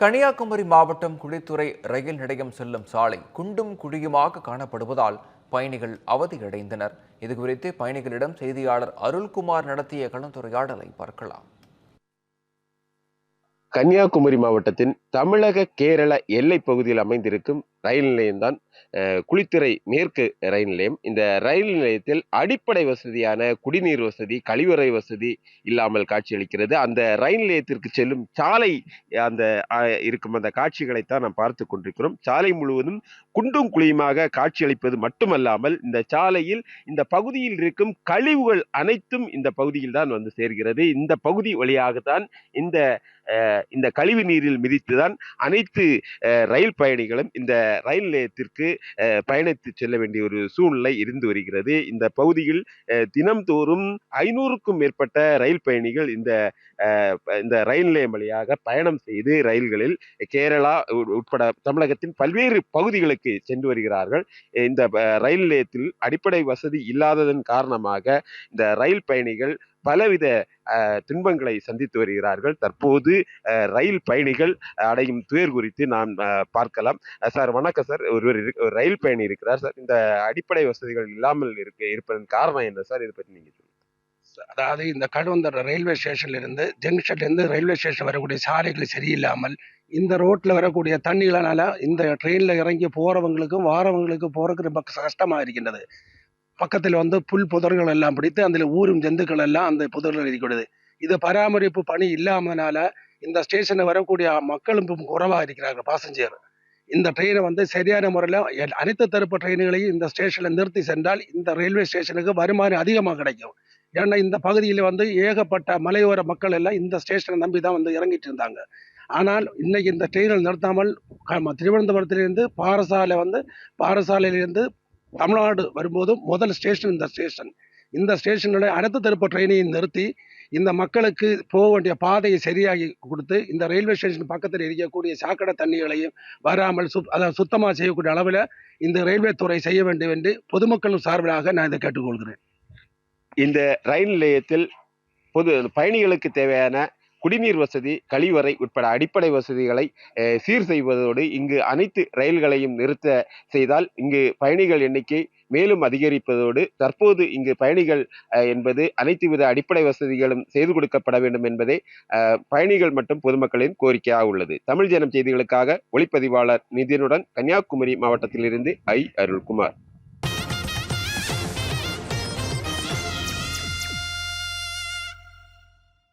கன்னியாகுமரி மாவட்டம் குளித்துறை ரயில் நிலையம் செல்லும் சாலை குண்டும் குழியுமாக காணப்படுவதால் பயணிகள் அவதியடைந்தனர். இதுகுறித்து பயணிகளிடம் செய்தியாளர் அருள்குமார் நடத்திய கலந்துரையாடலை பார்க்கலாம். கன்னியாகுமரி மாவட்டத்தின் தமிழக கேரள எல்லை பகுதியில் அமைந்திருக்கும் ரயில் நிலையம்தான் குளித்துறை மேற்கு ரயில் நிலையம். இந்த ரயில் நிலையத்தில் அடிப்படை வசதியான குடிநீர் வசதி கழிவறை வசதி இல்லாமல் காட்சியளிக்கிறது. அந்த ரயில் நிலையத்திற்கு செல்லும் சாலை அந்த இருக்கும் அந்த காட்சிகளைத்தான் நாம் பார்த்து கொண்டிருக்கிறோம். சாலை முழுவதும் குண்டும் குழியுமாக காட்சியளிப்பது மட்டுமல்லாமல் இந்த சாலையில் இந்த பகுதியில் இருக்கும் கழிவுகள் அனைத்தும் இந்த பகுதியில் தான் வந்து சேர்கிறது. இந்த பகுதி வழியாகத்தான் இந்த இந்த கழிவு நீரில் மிதித்து தான் அனைத்து ரயில் பயணிகளும் இந்த ரயில் நிலையத்திற்கு பயணித்து செல்ல வேண்டிய ஒரு சூழ்நிலை இருந்து வருகிறது. இந்த பகுதியில் தினம்தோறும் ஐநூறுக்கும் மேற்பட்ட ரயில் பயணிகள் இந்த இந்த ரயில் நிலையம் வழியாக பயணம் செய்து ரயில்களில் கேரளா உட்- உட்பட தமிழகத்தின் பல்வேறு பகுதிகளுக்கு சென்று வருகிறார்கள். இந்த ரயில் நிலையத்தில் அடிப்படை வசதி இல்லாததன் காரணமாக இந்த ரயில் பயணிகள் பலவித அஹ், துன்பங்களை சந்தித்து வருகிறார்கள். தற்போது அஹ், ரயில் பயணிகள் அடையும் துயர் குறித்து நாம் அஹ், பார்க்கலாம். சார் வணக்கம் சார். ஒருவர் ஒரு ரயில் பயணி இருக்கிறார் சார். இந்த அடிப்படை வசதிகள் இல்லாமல் இருக்க இருப்பதன் காரணம் என்ன சார்? இதை பற்றி நீங்க அதாவது இந்த கடுவந்தர் ரயில்வே ஸ்டேஷன்ல இருந்து ஜங்ஷன்ல இருந்து ரயில்வே ஸ்டேஷன் வரக்கூடிய சாலைகள் சரியில்லாமல் இந்த ரோட்ல வரக்கூடிய தண்ணிகளனால இந்த ட்ரெயின்ல இறங்கி போறவங்களுக்கும் வாரவங்களுக்கும் போறதுக்கு ரொம்ப கஷ்டமா இருக்கின்றது. பக்கத்தில் வந்து புல் புதர்கள் எல்லாம் பிடித்து அதில் ஊரும் ஜந்துக்கள் எல்லாம் அந்த புதர்கள் இருக்கிறது. இது பராமரிப்பு பணி இல்லாமனால இந்த ஸ்டேஷனில் வரக்கூடிய மக்களும் குறைவாக இருக்கிறார்கள் பாசஞ்சர் இந்த ட்ரெயினை வந்து சரியான முறையில் அனைத்து தரப்பு ட்ரெயின்களையும் இந்த ஸ்டேஷனில் நிறுத்தி சென்றால் இந்த ரயில்வே ஸ்டேஷனுக்கு வருமானம் அதிகமாக கிடைக்கும். ஏன்னா இந்த பகுதியில் வந்து ஏகப்பட்ட மலையோர மக்கள் எல்லாம் இந்த ஸ்டேஷனை நம்பி தான் வந்து இறங்கிட்டு இருந்தாங்க. ஆனால் இன்னைக்கு இந்த ட்ரெயினில் நிறுத்தாமல் திருவனந்தபுரத்திலிருந்து பாரசாலை வந்து பாரசாலையிலிருந்து தமிழ்நாடு வரும்போதும் முதல் ஸ்டேஷன் இந்த ஸ்டேஷன். இந்த ஸ்டேஷனில் அனைத்து தடுப்பு ட்ரெயினையும் நிறுத்தி இந்த மக்களுக்கு போக வேண்டிய பாதையை சரியாகி கொடுத்து இந்த ரயில்வே ஸ்டேஷன் பக்கத்தில் இருக்கக்கூடிய சாக்கடை தண்ணிகளையும் வராமல் சுத் அதை சுத்தமாக செய்யக்கூடிய அளவில் இந்த ரயில்வே துறை செய்ய வேண்டும் என்று பொதுமக்களும் சார்பிலாக நான் இதை கேட்டுக்கொள்கிறேன். இந்த ரயில் நிலையத்தில் பொது பயணிகளுக்கு தேவையான குடிநீர் வசதி கழிவறை உட்பட அடிப்படை வசதிகளை சீர் செய்வதோடு இங்கு அனைத்து ரயில்களையும் நிறுத்த செய்தால் இங்கு பயணிகள் எண்ணிக்கை மேலும் அதிகரிப்பதோடு தற்போது இங்கு பயணிகள் என்பது அனைத்து வித அடிப்படை வசதிகளும் செய்து கொடுக்கப்பட வேண்டும் என்பதே பயணிகள் மற்றும் பொதுமக்களின் கோரிக்கையாக உள்ளது. தமிழ் ஜனம் செய்திகளுக்காக ஒளிப்பதிவாளர் நிதினுடன் கன்னியாகுமரி மாவட்டத்திலிருந்து ஐ அருள்குமார்.